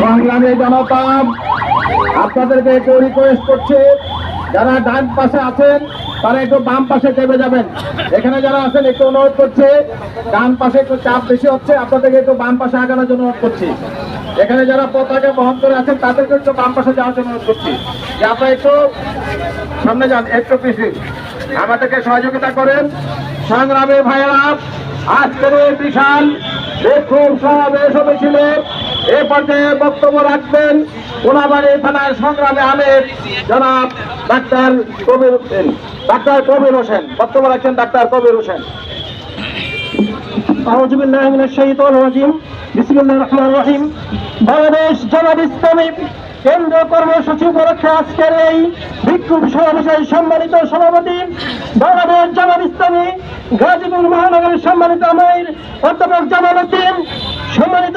সংগ্রামী জনতা, আপনাদেরকে একটু রিকোয়েস্ট করছে, যারা ডান পাশে আছেন, তারা একটু বাম পাশে চেপে যাবেন। এখানে যারা আছেন, একটু অনুরোধ করছে, ডান পাশে একটু চাপ বেশি হচ্ছে, আপনাদেরকে একটু বাম পাশে আগানোর জন্য অনুরোধ করছি। এখানে যারা পতাকা বহন করে আছেন, তাদেরকে একটু বাম পাশে যাওয়ার জন্য অনুরোধ করছি। যে আপনারা একটু সামনে যান, একটু পিছিয়ে। আমাদেরকে সহযোগিতা করেন। সংগ্রামী ভাইয়েরা, আজকের বিশাল, বিক্ষোভ সমাবেশ হয়েছিল এ পর্যায়ে বক্তব্য রাখবেন কোলাবাড়ি থানায় সংগ্রামে আমের জনাব ডাক্তার কবির হোসেন। ডাক্তার কবির হোসেন, বক্তব্য রাখছেন ডাক্তার কবির হোসেন। সম্মানিত সভাপতি মহানগরের সম্মানিত সম্মানিত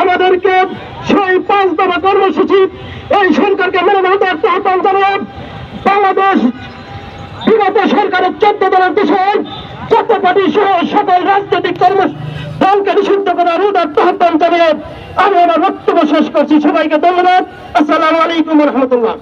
আমাদেরকে সেই পাঁচ দফা কর্মসূচি এই সরকারকে মেনে নেওয়ার একটা আহ্বান জানান বাংলাদেশ বিগত সরকারের চোদ্দ দলের দেশে যত পার্টি সহ সকল রাজনৈতিক কর্ম দলকে নিষিদ্ধ করার উদার্ত আহ্বান জানিয়ে আমি আমার বক্তব্য শেষ করছি। সবাইকে ধন্যবাদ। আসসালামু আলাইকুম রহমতুল্লাহ।